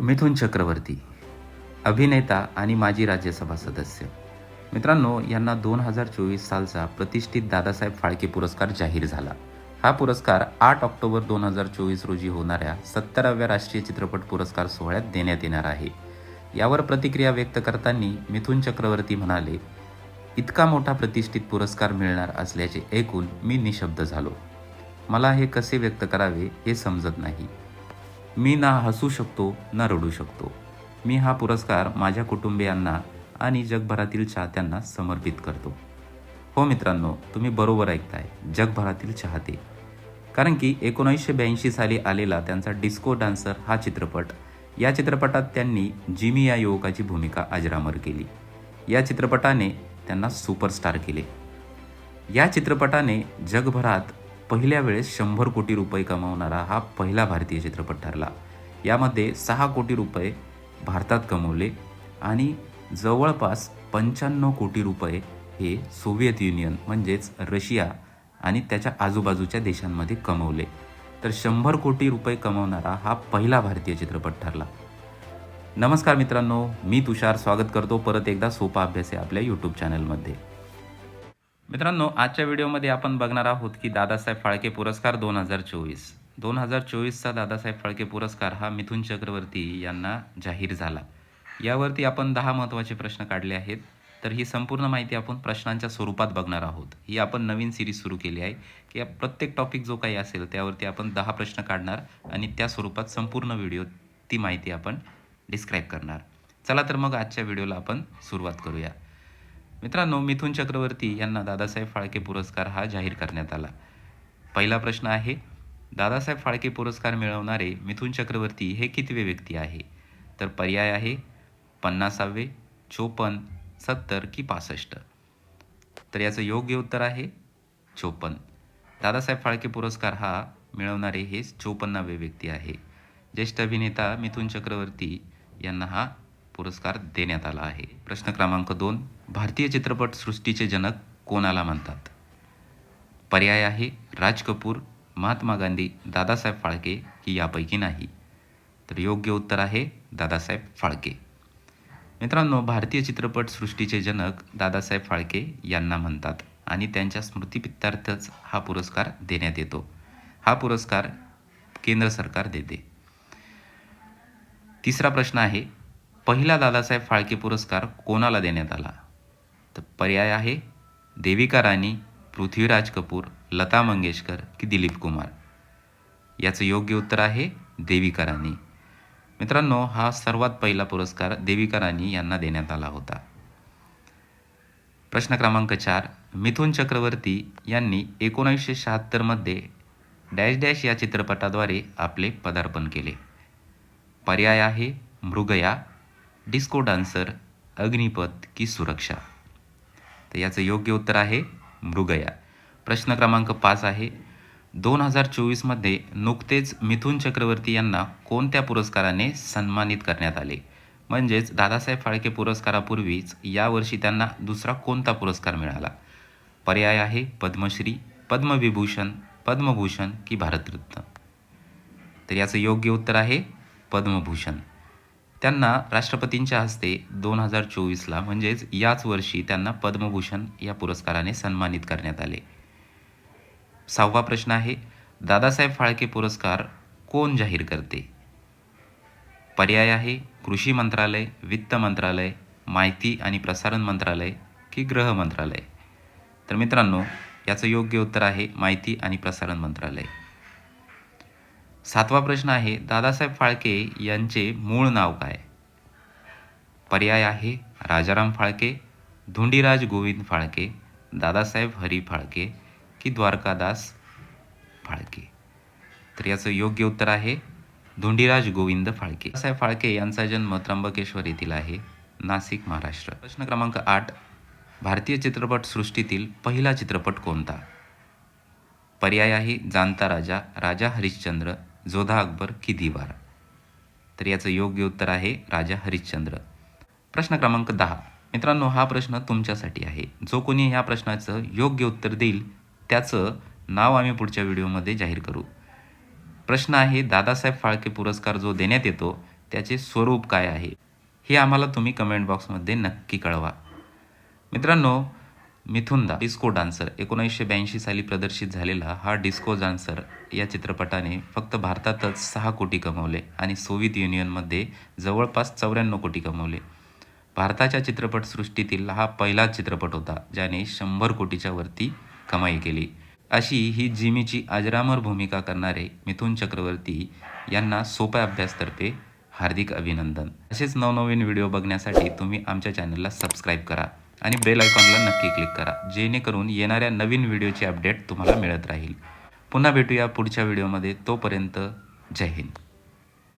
मिथुन चक्रवर्ती अभिनेता आणि माजी राज्यसभा सदस्य. मित्रांनो यांना दोन हजार चोवीस सालचा प्रतिष्ठित दादासाहेब फाळके पुरस्कार जाहीर झाला. हा पुरस्कार आठ ऑक्टोबर दोन हजार चोवीस रोजी होणाऱ्या सत्तराव्या राष्ट्रीय चित्रपट पुरस्कार सोहळ्यात देण्यात येणार आहे. यावर प्रतिक्रिया व्यक्त करताना मिथुन चक्रवर्ती म्हणाले इतका मोठा प्रतिष्ठित पुरस्कार मिळणार असल्याचे ऐकून मी निशब्द झालो. मला हे कसे व्यक्त करावे हे समजत नाही. मी ना हसू शकतो ना रडू शकतो. मी हा पुरस्कार माझ्या कुटुंबियांना आणि जगभरातील चाहत्यांना समर्पित करतो. हो मित्रांनो तुम्ही बरोबर ऐकताय जगभरातील चाहते. कारण की एकोणीसशे ब्याऐंशी साली आलेला त्यांचा डिस्को डान्सर हा चित्रपट. या चित्रपटात त्यांनी जिमी या युवकाची भूमिका अजरामर केली. या चित्रपटाने त्यांना सुपरस्टार केले. या चित्रपटाने जगभरात पहिल्या वेळेस शंभर कोटी रुपये कमावणारा हा पहिला भारतीय चित्रपट ठरला. यामध्ये सहा कोटी रुपये भारतात कमवले आणि जवळपास पंच्याण्णव कोटी रुपये हे सोव्हिएत युनियन म्हणजेच रशिया आणि त्याच्या आजूबाजूच्या देशांमध्ये कमवले. तर शंभर कोटी रुपये कमवणारा हा पहिला भारतीय चित्रपट ठरला. नमस्कार मित्रांनो मी तुषार. स्वागत करतो परत एकदा सोपा अभ्यास आहे आपल्या यूट्यूब चॅनलमध्ये मित्रांनो आजच्या व्हिडिओमध्ये आपण बघणार आहोत की दादासाहेब फाळके पुरस्कार दोन हजार चोवीस. दोन हजार चोवीसचा दादासाहेब फाळके पुरस्कार हा मिथुन चक्रवर्ती यांना जाहीर झाला. यावरती आपण दहा महत्त्वाचे प्रश्न काढले आहेत. तर ही संपूर्ण माहिती आपण प्रश्नांच्या स्वरूपात बघणार आहोत. ही आपण नवीन सिरीज सुरू केली आहे की प्रत्येक टॉपिक जो काही असेल त्यावरती आपण दहा प्रश्न काढणार आणि त्या स्वरूपात संपूर्ण व्हिडिओ ती माहिती आपण डिस्क्राईब करणार. चला तर मग आजच्या व्हिडिओला आपण सुरुवात करूया. मित्रांनो मिथुन चक्रवर्ती यांना दादासाहेब फाळके पुरस्कार हा जाहीर करण्यात आला. पहिला प्रश्न आहे दादासाहेब फाळके पुरस्कार मिळवणारे मिथुन चक्रवर्ती हे कितवे व्यक्ती आहे? तर पर्याय आहे पन्नासावे चोपन्न सत्तर की पासष्ट. तर याचं योग्य उत्तर आहे चोपन्न. दादासाहेब फाळके पुरस्कार हा मिळवणारे हे चोपन्नावे व्यक्ती आहे. ज्येष्ठ अभिनेता मिथुन चक्रवर्ती यांना हा पुरस्कार देण्यात आला आहे. प्रश्न क्रमांक दोन भारतीय चित्रपट सृष्टीचे जनक कोणाला म्हणतात? पर्याय आहे राज कपूर महात्मा गांधी दादासाहेब फाळके की यापैकी नाही. तर योग्य उत्तर आहे दादासाहेब फाळके. मित्रांनो भारतीय चित्रपट सृष्टीचे जनक दादासाहेब फाळके यांना म्हणतात आणि त्यांच्या स्मृतिपित्तार्थच हा पुरस्कार देण्यात येतो. हा पुरस्कार केंद्र सरकार देते. तिसरा प्रश्न आहे पहिला दादासाहेब फाळके पुरस्कार कोणाला देण्यात आला? तर पर्याय आहे देविका राणी पृथ्वीराज कपूर लता मंगेशकर की दिलीप कुमार. याचं योग्य उत्तर आहे देविका राणी. मित्रांनो हा सर्वात पहिला पुरस्कार देविका राणी यांना देण्यात आला होता. प्रश्न क्रमांक चार मिथुन चक्रवर्ती यांनी एकोणीसशे शहात्तरमध्ये डॅश डॅश या चित्रपटाद्वारे आपले पदार्पण केले. पर्याय आहे मृगया डिस्को डान्सर अग्निपथ की सुरक्षा. तर याचं योग्य उत्तर आहे मृगया. प्रश्न क्रमांक पाच आहे. दोन हजार चोवीसमध्ये नुकतेच मिथुन चक्रवर्ती यांना कोणत्या पुरस्काराने सन्मानित करण्यात आले? म्हणजेच दादासाहेब फाळके पुरस्कारापूर्वीच यावर्षी त्यांना दुसरा कोणता पुरस्कार मिळाला? पर्याय आहे पद्मश्री पद्मविभूषण पद्मभूषण की भारतरत्न. तर याचं योग्य उत्तर आहे पद्मभूषण. त्यांना राष्ट्रपतींच्या हस्ते दोन हजार चोवीसला म्हणजेच याच वर्षी त्यांना पद्मभूषण या पुरस्काराने सन्मानित करण्यात आले. सहावा प्रश्न आहे दादासाहेब फाळके पुरस्कार कोण जाहीर करते? पर्याय आहे कृषी मंत्रालय वित्त मंत्रालय माहिती आणि प्रसारण मंत्रालय की गृह मंत्रालय? तर मित्रांनो याचं योग्य उत्तर आहे माहिती आणि प्रसारण मंत्रालय. सातवा प्रश्न आहे दादासाहेब फाळके यांचे मूळ नाव काय? पर्याय आहे राजाराम फाळके धुंडीराज गोविंद फाळके दादासाहेब हरी फाळके की द्वारकादास फाळके? तर याचं योग्य उत्तर आहे धुंडीराज गोविंद फाळके. साहेब फाळके यांचा जन्म त्र्यंबकेश्वर येथील आहे नाशिक महाराष्ट्र. प्रश्न क्रमांक आठ भारतीय चित्रपट सृष्टीतील पहिला चित्रपट कोणता? पर्याय आहे जाणता राजा राजा हरिश्चंद्र जोधा अकबर की दिवार? तर याचं योग्य उत्तर आहे राजा हरिश्चंद्र. प्रश्न क्रमांक दहा. मित्रांनो हा प्रश्न तुमच्यासाठी आहे. जो कोणी ह्या प्रश्नाचं योग्य उत्तर देईल त्याचं नाव आम्ही पुढच्या व्हिडिओमध्ये जाहीर करू. प्रश्न आहे दादासाहेब फाळके पुरस्कार जो देण्यात येतो त्याचे स्वरूप काय आहे? हे आम्हाला तुम्ही कमेंट बॉक्समध्ये नक्की कळवा. मित्रांनो मिथुनदा डिस्को डान्सर एकोणीसशे ब्याऐंशी साली प्रदर्शित झालेला हा डिस्को डान्सर या चित्रपटाने फक्त भारतातच सहा कोटी कमवले आणि सोव्हिएत युनियनमध्ये जवळपास चौऱ्याण्णव कोटी कमवले. भारताच्या चित्रपटसृष्टीतील हा पहिलाच चित्रपट होता ज्याने शंभर कोटीच्या वरती कमाई केली. अशी ही जिमीची अजरामर भूमिका करणारे मिथुन चक्रवर्ती यांना सोप्या अभ्यासतर्फे हार्दिक अभिनंदन. असेच नवनवीन व्हिडिओ बघण्यासाठी तुम्ही आमच्या चॅनलला सबस्क्राईब करा. आणि बेल आयकॉनला नक्की क्लिक करा जेणेकरून येणाऱ्या नवीन व्हिडिओचे अपडेट तुम्हाला मिळत राहील. पुन्हा भेटूया पुढच्या व्हिडिओमध्ये तोपर्यंत जय हिंद.